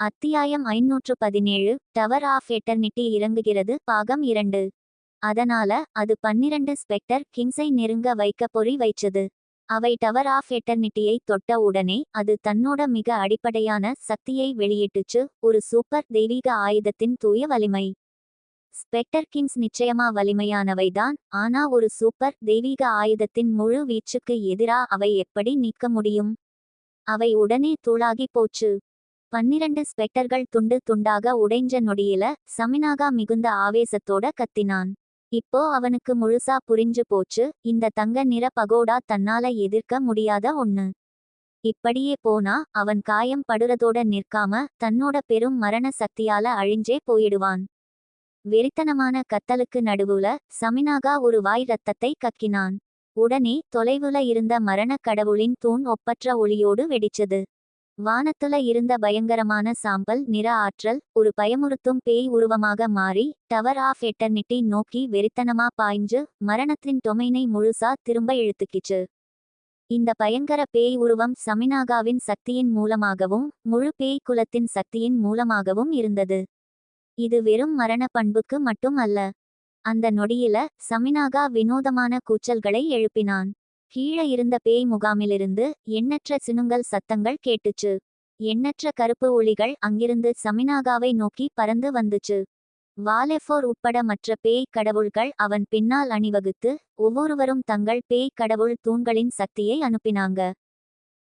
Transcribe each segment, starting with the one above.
அத்தியாயம் ஐநூற்று பதினேழு டவர் ஆஃப் எட்டர்னிட்டி இறங்குகிறது. பாகம் இரண்டு. அதனால அது பன்னிரண்டு ஸ்பெக்டர் கிங்ஸை நெருங்க வைக்க பொறி வைச்சது. அவை டவர் ஆஃப் எட்டர்னிட்டியை தொட்ட உடனே அது தன்னோட மிக அடிப்படையான சக்தியை வெளியிட்டுச்சு. ஒரு சூப்பர் தெய்வீக ஆயுதத்தின் தூய வலிமை. ஸ்பெக்டர் கிங்ஸ் நிச்சயமா வலிமையானவைதான். ஆனா ஒரு சூப்பர் தெய்வீக ஆயுதத்தின் முழு வீச்சுக்கு எதிரா அவை எப்படி நீக்க முடியும்? அவை உடனே தூளாகி போச்சு. பன்னிரண்டு ஸ்பெக்டர்கள் துண்டு துண்டாக உடைஞ்ச நொடியில சமினாகா மிகுந்த ஆவேசத்தோட கத்தினான். இப்போ அவனுக்கு முழுசா புரிஞ்சு போச்சு இந்த தங்க நிற பகோடா தன்னால எதிர்க்க முடியாத ஒண்ணு. இப்படியே போனா அவன் காயம் படுறதோட நிற்காம தன்னோட பெரும் மரண சக்தியால அழிஞ்சே போயிடுவான். வெறித்தனமான கத்தலுக்கு நடுவுல சமினாகா ஒரு வாய் ரத்தத்தை கக்கினான். உடனே தொலைவுல இருந்த மரணக் கடவுளின் தூண் ஒப்பற்ற ஒளியோடு வெடிச்சது. வானத்துல இருந்த பயங்கரமான சாம்பல் நிற ஆற்றல் ஒரு பயமுறுத்தும் பேய் உருவமாக மாறி டவர் ஆஃப் எட்டர்னிட்டி நோக்கி வெறித்தனமா பாய்ஞ்சு மரணத்தின் டொமைனை முழுசா திரும்ப இழுத்துக்கிச்சு. இந்த பயங்கர பேய் உருவம் சமினாகாவின் சக்தியின் மூலமாகவும் முழு பேய் குலத்தின் சக்தியின் மூலமாகவும் இருந்தது. இது வெறும் மரண பண்புக்கு மட்டும் அல்ல. அந்த நொடியில சமினாகா வினோதமான கூச்சல்களை எழுப்பினான். கீழே இருந்த பேய் முகாமிலிருந்து எண்ணற்ற சினுங்கல் சத்தங்கள் கேட்டுச்சு. எண்ணற்ற கருப்பு ஒளிகள் அங்கிருந்து சமினாகாவை நோக்கி பறந்து வந்துச்சு. வாலெஃபோர் உட்பட மற்ற பேய் கடவுள்கள் அவன் பின்னால் அணிவகுத்து ஒவ்வொருவரும் தங்கள் பேய் கடவுள் தூண்களின் சக்தியை அனுப்பினாங்க.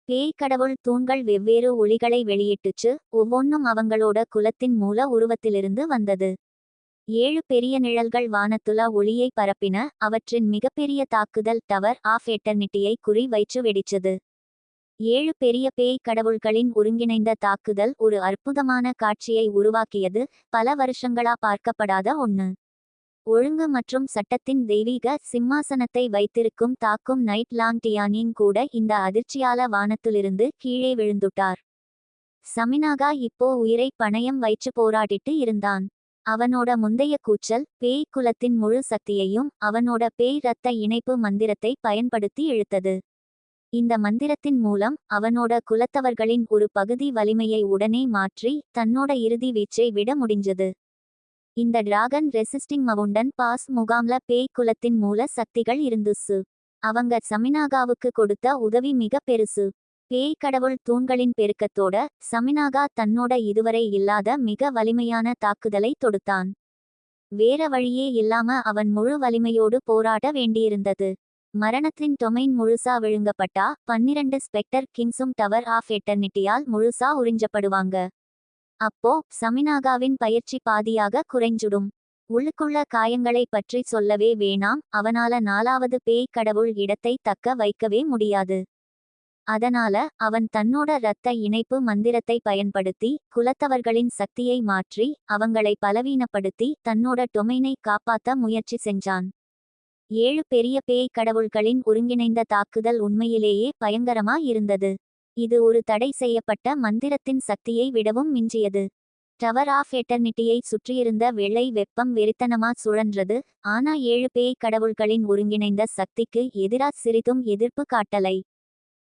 பேய் கடவுள் தூண்கள் வெவ்வேறு ஒளிகளை வெளியிட்டுச்சு. ஒவ்வொன்றும் அவங்களோட குலத்தின் மூல உருவத்திலிருந்து வந்தது. ஏழு பெரிய நிழல்கள் வானத்துலா ஒளியை பரப்பின அவற்றின் மிகப்பெரிய தாக்குதல் டவர் ஆஃப் எட்டர்னிட்டியை குறி வைச்சு வெடிச்சது. ஏழு பெரிய பேய் கடவுள்களின் ஒருங்கிணைந்த தாக்குதல் ஒரு அற்புதமான காட்சியை உருவாக்கியது பல வருஷங்களா பார்க்கப்படாத ஒண்ணு. ஒழுங்கு மற்றும் சட்டத்தின் தெய்வீக சிம்மாசனத்தை வைத்திருக்கும் தாக்கும் நைட் லாங் டியானிங் கூட இந்த அதிர்ச்சியால வானத்திலிருந்து கீழே விழுந்துட்டார். சமினாகா இப்போ உயிரை பணயம் வைச்சு போராடிட்டு இருந்தான். அவனோட முந்தைய கூச்சல் பேய் குலத்தின் முழு சக்தியையும் அவனோட பேய் ரத்த இணைப்பு மந்திரத்தை பயன்படுத்தி இழுத்தது. இந்த மந்திரத்தின் மூலம் அவனோட குலத்தவர்களின் ஒரு பகுதி வலிமையை உடனே மாற்றி தன்னோட இறுதி வீச்சை விட முடிஞ்சது. இந்த டிராகன் ரெசிஸ்டிங் மவுண்டன் பாஸ் முகாம்ல பேய் குலத்தின் மூல சக்திகள் இருந்துசு. அவங்க சமினாகாவுக்கு கொடுத்த உதவி மிக பெருசு. பேய் கடவுள் தூண்களின் பெருக்கத்தோட சமினாகா தன்னோட இதுவரை இல்லாத மிக வலிமையான தாக்குதலை தொடுத்தான். வேற வழியே இல்லாம அவன் முழு வலிமையோடு போராட வேண்டியிருந்தது. மரணத்தின் டொமைன் முழுசா விழுங்கப்பட்டா பன்னிரண்டு ஸ்பெக்டர் கிங்ஸும் டவர் ஆஃப் எட்டர்னிட்டியால் முழுசா உறிஞ்சப்படுவாங்க. அப்போ சமினாகாவின் பயிற்சி பாதியாக குறைஞ்சுடும். உள்ளுக்குள்ள காயங்களை பற்றி சொல்லவே வேணாம் அவனால நாலாவது பேய் கடவுள் இடத்தை தக்க வைக்கவே முடியாது. அதனால அவன் தன்னோட இரத்த இணைப்பு மந்திரத்தை பயன்படுத்தி குலத்தவர்களின் சக்தியை மாற்றி அவங்களை பலவீனப்படுத்தி தன்னோட டொமைனை காப்பாத்த முயற்சி செஞ்சான். ஏழு பெரிய பேய் கடவுள்களின் ஒருங்கிணைந்த தாக்குதல் உண்மையிலேயே பயங்கரமா இருந்தது. இது ஒரு தடை செய்யப்பட்ட மந்திரத்தின் சக்தியை விடவும் மிஞ்சியது. டவர் ஆஃப் எட்டர்னிட்டியை சுற்றியிருந்த வெள்ளை வெப்பம் வெறித்தனமா சுழன்றது ஆனா ஏழு பேய் கடவுள்களின் ஒருங்கிணைந்த சக்திக்கு எதிராக சிறிதும் எதிர்ப்பு காட்டலை.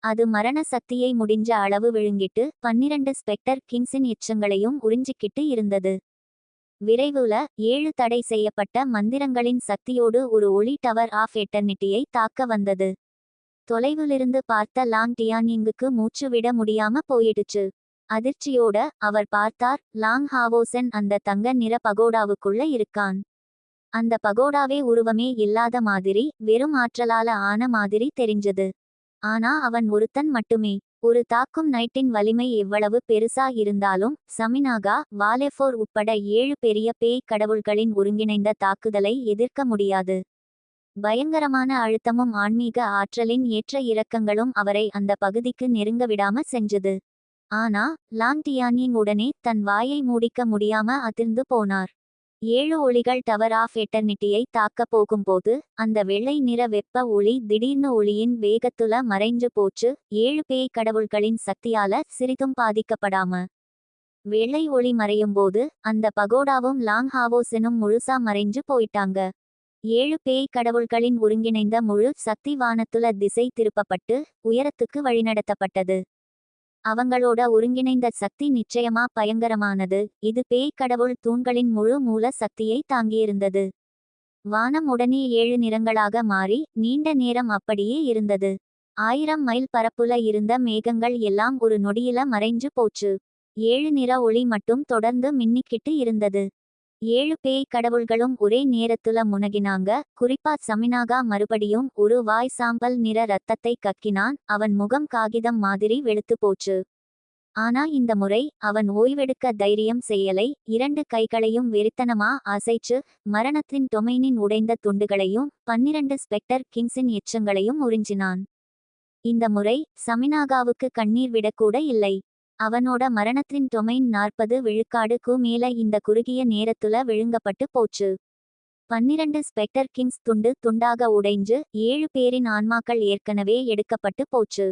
அது மரண சக்தியை முடிஞ்ச அளவு விழுங்கிட்டு பன்னிரண்டு ஸ்பெக்டர் கிங்ஸின் எச்சங்களையும் உறிஞ்சிக்கிட்டு இருந்தது. விரைவுல ஏழு தடை செய்யப்பட்ட மந்திரங்களின் சக்தியோடு ஒரு ஒளி டவர் ஆஃப் எட்டர்னிட்டியை தாக்க வந்தது. தொலைவிலிருந்து பார்த்த லாங் டியானிங்குக்கு மூச்சு விட முடியாம போயிடுச்சு. அதிர்ச்சியோட அவர் பார்த்தார் லாங் ஹாவோசன் அந்த தங்க நிற பகோடாவுக்குள்ள இருக்கான். அந்த பகோடாவே உருவமே இல்லாத மாதிரி வெறும் ஆற்றலால ஆன மாதிரி தெரிஞ்சது. ஆனா அவன் ஒருத்தன் மட்டுமே. ஒரு தாக்கும் நைட்டின் வலிமை எவ்வளவு பெருசா இருந்தாலும் சமினாகா வாலெஃபோர் உட்பட ஏழு பெரிய பேய் கடவுள்களின் ஒருங்கிணைந்த தாக்குதலை எதிர்க்க முடியாது. பயங்கரமான அழுத்தமும் ஆன்மீக ஆற்றலின் ஏற்ற இறக்கங்களும் அவரை அந்த பகுதிக்கு நெருங்க விடாம செஞ்சது. ஆனா லாங் டியானிங் உடனே தன் வாயை மூடிக்க முடியாம அதிர்ந்து போனார். ஏழு ஒளிகள் டவர் ஆஃப் எட்டர்னிட்டியை தாக்க போகும்போது அந்த வெள்ளை நிற வெப்ப ஒளி திடீர்னு ஒளியின் வேகத்துல மறைஞ்சு போச்சு. ஏழு பேய் கடவுள்களின் சக்தியால சிறிதும் பாதிக்கப்படாம. வெள்ளை ஒளி மறையும்போது அந்த பகோடாவும் லாங் ஹாவோசனும் முழுசா மறைஞ்சு போயிட்டாங்க. ஏழு பேய் கடவுள்களின் ஒருங்கிணைந்த முழு சக்தி வானத்துல திசை திருப்பப்பட்டு உயரத்துக்கு வழிநடத்தப்பட்டது. அவங்களோட ஒருங்கிணைந்த சக்தி நிச்சயமா பயங்கரமானது. இது பேய் கடவுள் தூண்களின் முழு மூல சக்தியை தாங்கியிருந்தது. வானம் உடனே ஏழு நிறங்களாக மாறி நீண்ட நேரம் அப்படியே இருந்தது. ஆயிரம் மைல் பரப்புல இருந்த மேகங்கள் எல்லாம் ஒரு நொடியில மறைஞ்சு போச்சு. ஏழு நிற ஒளி மட்டும் தொடர்ந்து மின்னிக்கிட்டு இருந்தது. ஏழு பேய் கடவுள்களும் ஒரே நேரத்துல முனகினாங்க. குறிப்பா சமினாகா மறுபடியும் ஒரு வாய் சாம்பல் நிற ரத்தத்தை கக்கினான். அவன் முகம் காகிதம் மாதிரி வெளுத்து போச்சு. ஆனா இந்த முறை அவன் ஓய்வெடுக்க தைரியம் செய்யலை. இரண்டு கைகளையும் வெறித்தனமா அசைச்சு மரணத்தின் டொமைனின் உடைந்த துண்டுகளையும் பன்னிரண்டு ஸ்பெக்டர் கிங்ஸின் எச்சங்களையும் உறிஞ்சினான். இந்த முறை சமினாகாவுக்கு கண்ணீர் விடக்கூட இல்லை. அவனோட மரணத்தின் டொமைன் நாற்பது விழுக்காடுக்கு மேல இந்த குறுகிய நேரத்துல விழுங்கப்பட்டு போச்சு. பன்னிரண்டு ஸ்பெக்டர் கிங்ஸ் துண்டு துண்டாக உடைஞ்சு ஏழு பேரின் ஆன்மாக்கள் ஏற்கனவே எடுக்கப்பட்டு போச்சு.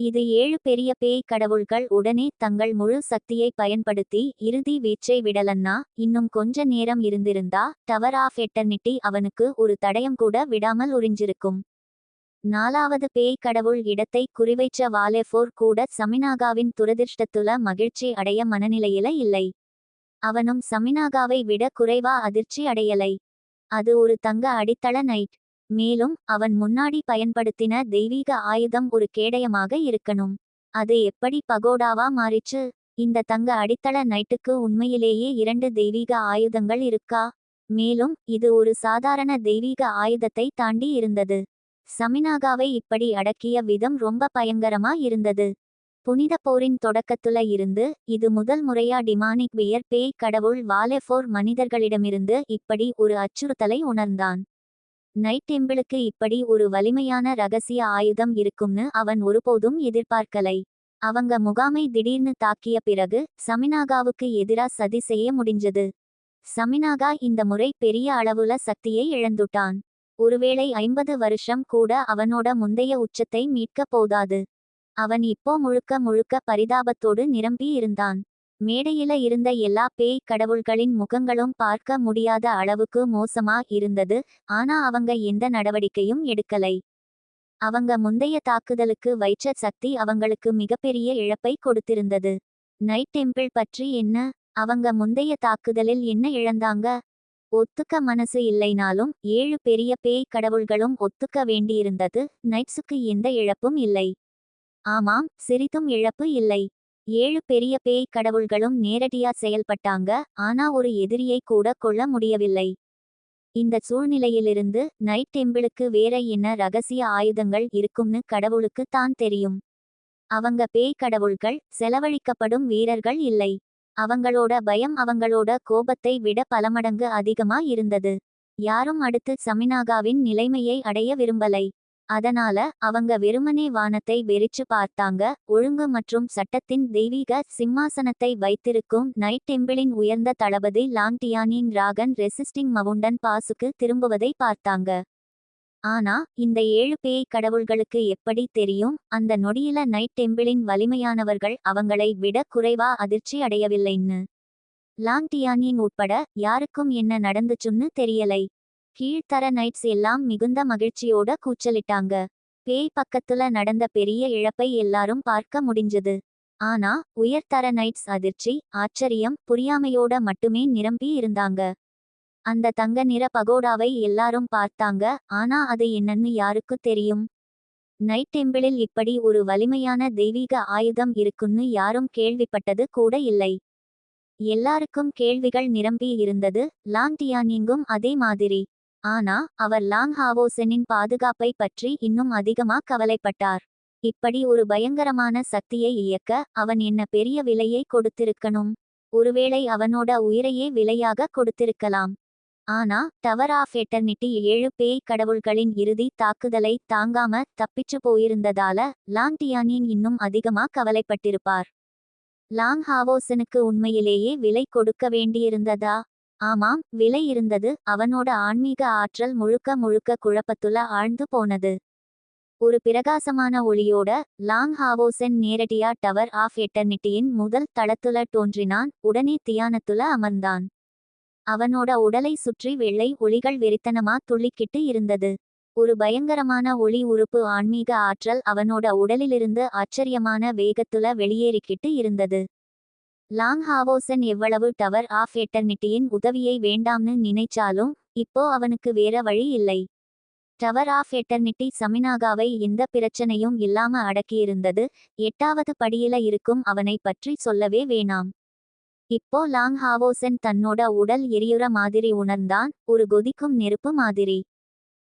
இது ஏழு பெரிய பேய் கடவுள்கள் உடனே தங்கள் முழு சக்தியை பயன்படுத்தி இறுதி வீச்சை விடலன்னா இன்னும் கொஞ்ச நேரம் இருந்திருந்தா டவர் ஆஃப் எட்டர்னிட்டி அவனுக்கு ஒரு தடயம் கூட விடாமல் உறிஞ்சிருக்கும். நாலாவது பேய் கடவுள் இடத்தை குறிவைச்ச வாலேஃபோர் கூட சமினாகாவின் துரதிர்ஷ்டத்துல மகிழ்ச்சி அடைய மனநிலையில இல்லை. அவனும் சமினாகாவை விட குறைவா அதிர்ச்சி அடையலை. அது ஒரு தங்க அடித்தள நைட். மேலும் அவன் முன்னாடி பயன்படுத்தின தெய்வீக ஆயுதம் ஒரு கேடயமாக இருக்கணும். அது எப்படி பகோடாவா மாறிச்சு? இந்த தங்க அடித்தள நைட்டுக்கு உண்மையிலேயே இரண்டு தெய்வீக ஆயுதங்கள் இருக்கா? மேலும் இது ஒரு சாதாரண தெய்வீக ஆயுதத்தை தாண்டி இருந்தது. சமினாகாவை இப்படி அடக்கிய விதம் ரொம்ப பயங்கரமா இருந்தது. புனித போரின் தொடக்கத்துல இருந்து இது முதல் முறையா டிமானிக் வியர் பேய் கடவுள் வாலெஃபோர் மனிதர்களிடமிருந்து இப்படி ஒரு அச்சுறுத்தலை உணர்ந்தான். நைட் டெம்பிளுக்கு இப்படி ஒரு வலிமையான ரகசிய ஆயுதம் இருக்கும்னு அவன் ஒருபோதும் எதிர்பார்க்கலை. அவங்க முகாமை திடீர்னு தாக்கிய பிறகு சமினாகாவுக்கு எதிரா சதி செய்ய முடிஞ்சது. சமினாகா இந்த முறை பெரிய அளவுல சக்தியை இழந்துட்டான். ஒருவேளை ஐம்பது வருஷம் கூட அவனோட முந்தைய உச்சத்தை மீட்க போதாது. அவன் இப்போ முழுக்க முழுக்க பரிதாபத்தோடு நிரம்பி இருந்தான். மேடையில இருந்த எல்லா பேய் கடவுள்களின் முகங்களும் பார்க்க முடியாத அளவுக்கு மோசமா இருந்தது ஆனா அவங்க எந்த நடவடிக்கையும் எடுக்கலை. அவங்க முந்தைய தாக்குதலுக்கு வைச்ச சக்தி அவங்களுக்கு மிகப்பெரிய இழப்பை கொடுத்திருந்தது. நைட் டெம்பிள் பற்றி என்ன? அவங்க முந்தைய தாக்குதலில் என்ன இழந்தாங்க? ஒத்துக்க மனசு இல்லைனாலும் ஏழு பெரிய பேய் கடவுள்களும் ஒத்துக்க வேண்டியிருந்தது நைட்ஸுக்கு எந்த இழப்பும் இல்லை. ஆமாம் சிறிதும் இழப்பு இல்லை. ஏழு பெரிய பேய் கடவுள்களும் நேரடியா செயல்பட்டாங்க ஆனா ஒரு எதிரியை கூட கொள்ள முடியவில்லை. இந்த சூழ்நிலையிலிருந்து நைட் டெம்பிளுக்கு வேற என்ன ரகசிய ஆயுதங்கள் இருக்கும்னு கடவுளுக்கு தான் தெரியும். அவங்க பேய் கடவுள்கள் செலவழிக்கப்படும் வீரர்கள் இல்லை. அவங்களோட பயம் அவங்களோட கோபத்தை விட பல மடங்கு அதிகமா இருந்தது. யாரும் அடுத்து சமினாகாவின் நிலைமையை அடைய விரும்பலை. அதனால அவங்க வெறுமனே வானத்தை வெறிச்சு பார்த்தாங்க. ஒழுங்கு மற்றும் சட்டத்தின் தெய்வீக சிம்மாசனத்தை வைத்திருக்கும் நைட் டெம்பிளின் உயர்ந்த தளபதி லாங்டியானின் ராகன் ரெசிஸ்டிங் மவுண்டன் பாசுக்கு திரும்புவதை பார்த்தாங்க. ஆனா இந்த ஏழு பேய் கடவுள்களுக்கு எப்படி தெரியும்? அந்த நொடியில நைட் டெம்பிளின் வலிமையானவர்கள் அவங்களை விட குறைவா அதிர்ச்சி அடையவில்லைன்னு லாங்டியானின் உட்பட யாருக்கும் என்ன நடந்துச்சுன்னு தெரியலை. கீழ்த்தர நைட்ஸ் எல்லாம் மிகுந்த மகிழ்ச்சியோட கூச்சலிட்டாங்க. பேய் பக்கத்துல நடந்த பெரிய இழப்பை எல்லாரும் பார்க்க முடிஞ்சது. ஆனா உயர்தர நைட்ஸ் அதிர்ச்சி ஆச்சரியம் புரியாமையோட மட்டுமே நிரம்பி இருந்தாங்க. அந்த தங்க நிற பகோடாவை எல்லாரும் பார்த்தாங்க. ஆனா அது என்னன்னு யாருக்கு தெரியும்? நைட் டெம்பிளில் இப்படி ஒரு வலிமையான தெய்வீக ஆயுதம் இருக்குன்னு யாரும் கேள்விப்பட்டது கூட இல்லை. எல்லாருக்கும் கேள்விகள் நிரம்பி இருந்தது. லாங் டியானிங்கும் அதே மாதிரி. ஆனா அவர் லாங் ஹாவோசனின் பாதுகாப்பை பற்றி இன்னும் அதிகமா கவலைப்பட்டார். இப்படி ஒரு பயங்கரமான சக்தியை இயக்க அவன் என்ன பெரிய விலையை கொடுத்திருக்கணும்? ஒருவேளை அவனோட உயிரையே விலையாக கொடுத்திருக்கலாம். ஆனா டவர் ஆஃப் எட்டர்னிட்டி ஏழு பேய் கடவுள்களின் இறுதி தாக்குதலை தாங்காம தப்பிச்சு போயிருந்ததால லாங் டியானின் இன்னும் அதிகமா கவலைப்பட்டிருப்பார். லாங் ஹாவோசனுக்கு உண்மையிலேயே விலை கொடுக்க வேண்டியிருந்ததா? ஆமாம் விலை இருந்தது அவனோட ஆன்மீக ஆற்றல் முழுக்க முழுக்க குழப்பத்துல ஆழ்ந்து போனது. ஒரு பிரகாசமான ஒளியோட லாங் ஹாவோசன் நேரடியா டவர் ஆஃப் எட்டர்னிட்டியின் முதல் தளத்துல தோன்றினான் உடனே தியானத்துல அமர்ந்தான். அவனோட உடலை சுற்றி வெள்ளை ஒளிகள் வெறித்தனமா துள்ளிக்கிட்டு இருந்தது. ஒரு பயங்கரமான ஒளி உறுப்பு ஆன்மீக ஆற்றல் அவனோட உடலிலிருந்து ஆச்சரியமான வேகத்துல வெளியேறிக்கிட்டு இருந்தது. லாங் ஹாவோசன் எவ்வளவு டவர் ஆஃப் எட்டர்னிட்டியின் உதவியை வேண்டாம்னு நினைச்சாலும் இப்போ அவனுக்கு வேற வழி இல்லை. டவர் ஆஃப் எட்டர்னிட்டி சமினாகாவை எந்த பிரச்சனையும் இல்லாம அடக்கியிருந்தது எட்டாவது படியில இருக்கும் அவனை பற்றி சொல்லவே வேணாம். இப்போ லாங் ஹாவோசன் தன்னோட உடல் எரியுற மாதிரி உணர்ந்தான் ஒரு கொதிக்கும் நெருப்பு மாதிரி.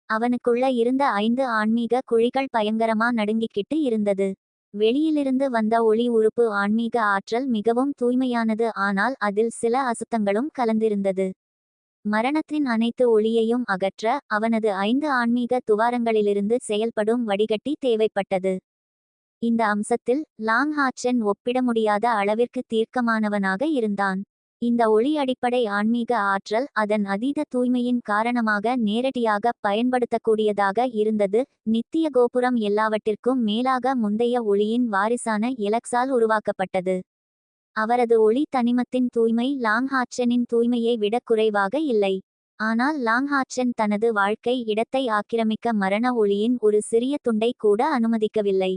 அவனுக்குள்ள இருந்த ஐந்து ஆன்மீக குழிகள் பயங்கரமா நடுங்கிக்கிட்டு இருந்தது. வெளியிலிருந்து வந்த ஒளி உறுப்பு ஆன்மீக ஆற்றல் மிகவும் தூய்மையானது ஆனால் அதில் சில அசுத்தங்களும் கலந்திருந்தது. மரணத்தின் அனைத்து ஒளியையும் அகற்ற அவனது ஐந்து ஆன்மீக துவாரங்களிலிருந்து செயல்படும் வடிகட்டி தேவைப்பட்டது. இந்த அம்சத்தில் லாங் ஹாட்சென் ஒப்பிட முடியாத அளவிற்கு தீர்க்கமானவனாக இருந்தான். இந்த ஒளி அடிப்படை ஆன்மீக ஆற்றல் அதன் அதீத தூய்மையின் காரணமாக நேரடியாக பயன்படுத்தக்கூடியதாக இருந்தது. நித்திய கோபுரம் எல்லாவற்றிற்கும் மேலாக முந்தைய ஒளியின் வாரிசான எலக்ஸால் உருவாக்கப்பட்டது. அவரது ஒளி தனிமத்தின் தூய்மை லாங்ஹாட்சனின் தூய்மையை விட குறைவாக இல்லை. ஆனால் லாங்ஹாட்சன் தனது வாழ்க்கை இடத்தை ஆக்கிரமிக்க மரண ஒளியின் ஒரு சிறிய துண்டை கூட அனுமதிக்கவில்லை.